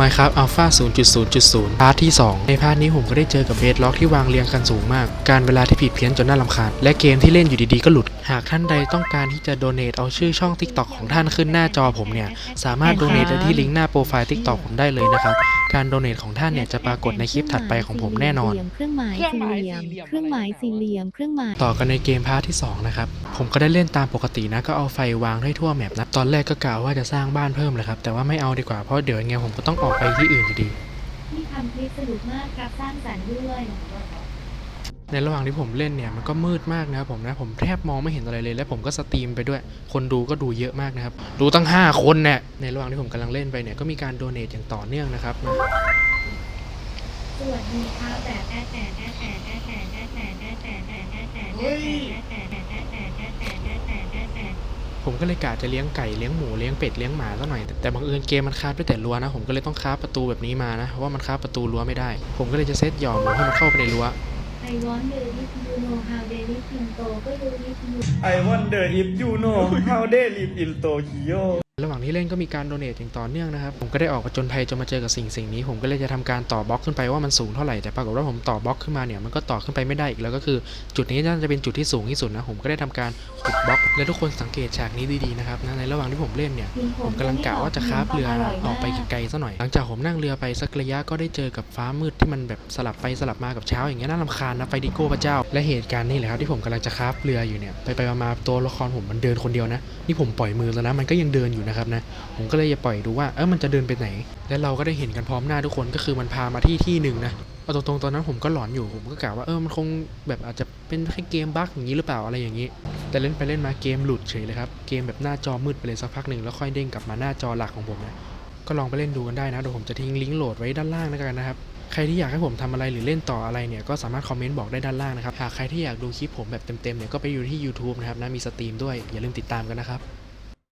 Minecraft Alpha 0.0.0 พาร์ทที่ 2 ในพาร์ทนี้ผมก็ได้เจอกับเบสล็อกที่วางเรียงกันสูงมาก การเวลาที่ผิดเพี้ยนจนน่าลำคาญ และเกมที่เล่นอยู่ดีๆก็หลุด หากท่านใดต้องการที่จะโดเน a เอาชื่อช่อง TikTok ของท่านขึ้นหน้าจอผมเนี่ย สามารถโดเน a ได้ที่ลิงก์หน้าโปรไฟล์ TikTok ผมได้เลยนะครับ การโดเน a ของท่านเนี่ยจะปรากฏในคลิปถัดไปของผมแน่นอน เครื่องหมายสี่เหลี่ยม เครื่องหมายสี่เหลี่ยม เครื่องหมาย ต่อกันในเกมพาร์ทที่ 2 นะครับ ผมก็ได้เล่นตามปกตินะ ก็เอาไฟวางให้ทั่วแมปนะ ตอนแรกก็กะว่าจะสร้างบ้านเพิ่มเลยครับ แต่ว่าไม่เอาดีกว่า เพราะเดี๋ยวยังไงผมก็ต้องออกไปที่อื่นอยู่ดี ที่ทำคลิปสนุกมากครับสร้างสรรค์ด้วย ในระหว่างที่ผมเล่นเนี่ยมันก็มืดมากนะครับผมนะผมแทบมองไม่เห็นอะไรเลย และผมก็สตรีมไปด้วย คนดูก็ดูเยอะมากนะครับ ดูตั้ง 5 คนเนี่ยในระหว่างที่ผมกำลังเล่นไปเนี่ยก็มีการโดเนทอย่างต่อเนื่องนะครับสวัสดีครับแต่แต่แต่แต่แต่แต่แต่แต่แต่แต่แต่แต่แต่แต่แต่ผมก็เลยกะจะเลี้ยงไก่เลี้ยงหมูเลี้ยงเป็ดเลี้ยงหมาซะหน่อย แต่บังเอิญเกมมันคาฟด้วยแต่รั้วนะ ผมก็เลยต้องคาฟประตูแบบนี้มานะเพราะว่ามันคาฟประตูรั้วไม่ได้ ผมก็เลยจะเซตหย่อหมูให้มันเข้าไปในรั้ว I wonder if you know how they live in Tokyo if you I wonder if you know how they live in Tokyo ระหว่างที่เล่นก็มีการโดเนทอย่างต่อเนื่องนะครับ ผมก็ได้ออกผจญภัยจนมาเจอกับสิ่งสิ่งนี้ ผมก็เลยจะทำการต่อบล็อกขึ้นไปว่ามันสูงเท่าไหร่แต่ปรากฏว่าผมต่อบล็อกขึ้นมาเนี่ยมันก็ต่อขึ้นไปไม่ได้อีกแล้วก็คือจุดนี้น่าจะเป็นจุดที่สูงที่สุดนะผมก็ได้ทำการขุดบล็อก และทุกคนสังเกตฉากนี้ดีๆนะครับนะในระหว่างที่ผมเล่นเนี่ยผมกำลังกะว่าจะคาฟเรือออกไปไกลๆซะหน่อย หลังจากผมนั่งเรือไปสักระยะก็ได้เจอกับฟ้ามืดที่มันแบบสลับไปสลับมากับเช้าอย่างเงี้ยน่ารำคาญนะไฟดิโก้พระเจ้า และเหตุการณ์นี้แหละครับที่ผมกำลังจะคาฟเรืออยู่เนี่ยไปๆมาๆตัวละครผมมันเดินคนเดียวนะนี่ผมปล่อยมือแล้วนะมันก็ยังเดินอยู่นะครับนะผมก็เลยจะปล่อยดูว่าเออมันจะเดินไปไหน และเราก็ได้เห็นกันพร้อมหน้าทุกคนก็คือมันพามาที่ที่หนึ่งนะเอาตรงๆตอนนั้นผมก็หลอนอยู่ผมก็กะว่าเออมันคงแบบอาจจะเป็นแค่เกมบั๊กอย่างนี้หรือเปล่าอะไรอย่างนี้ แต่เล่นไปเล่นมาเกมหลุดเฉยเลยครับเกมแบบหน้าจอมืดไปเลยสักพักหนึ่งแล้วค่อยเด้งกลับมาหน้าจอหลักของผมนะก็ลองไปเล่นดูกันได้นะเดี๋ยวผมจะทิ้งลิงก์โหลดไว้ด้านล่างแล้วกันนะครับใครที่อยากให้ผมทำอะไรหรือเล่นต่ออะไรเนี่ยก็สามารถคอมเมนต์บอกได้ด้านล่างนะครับหากใครที่อยากดูคลิปผมแบบเต็มๆเนี่ยก็ไปอยู่ที่ YouTube นะครับนะมีสตรีมด้วยอย่าลืมติดตามกันนะครับ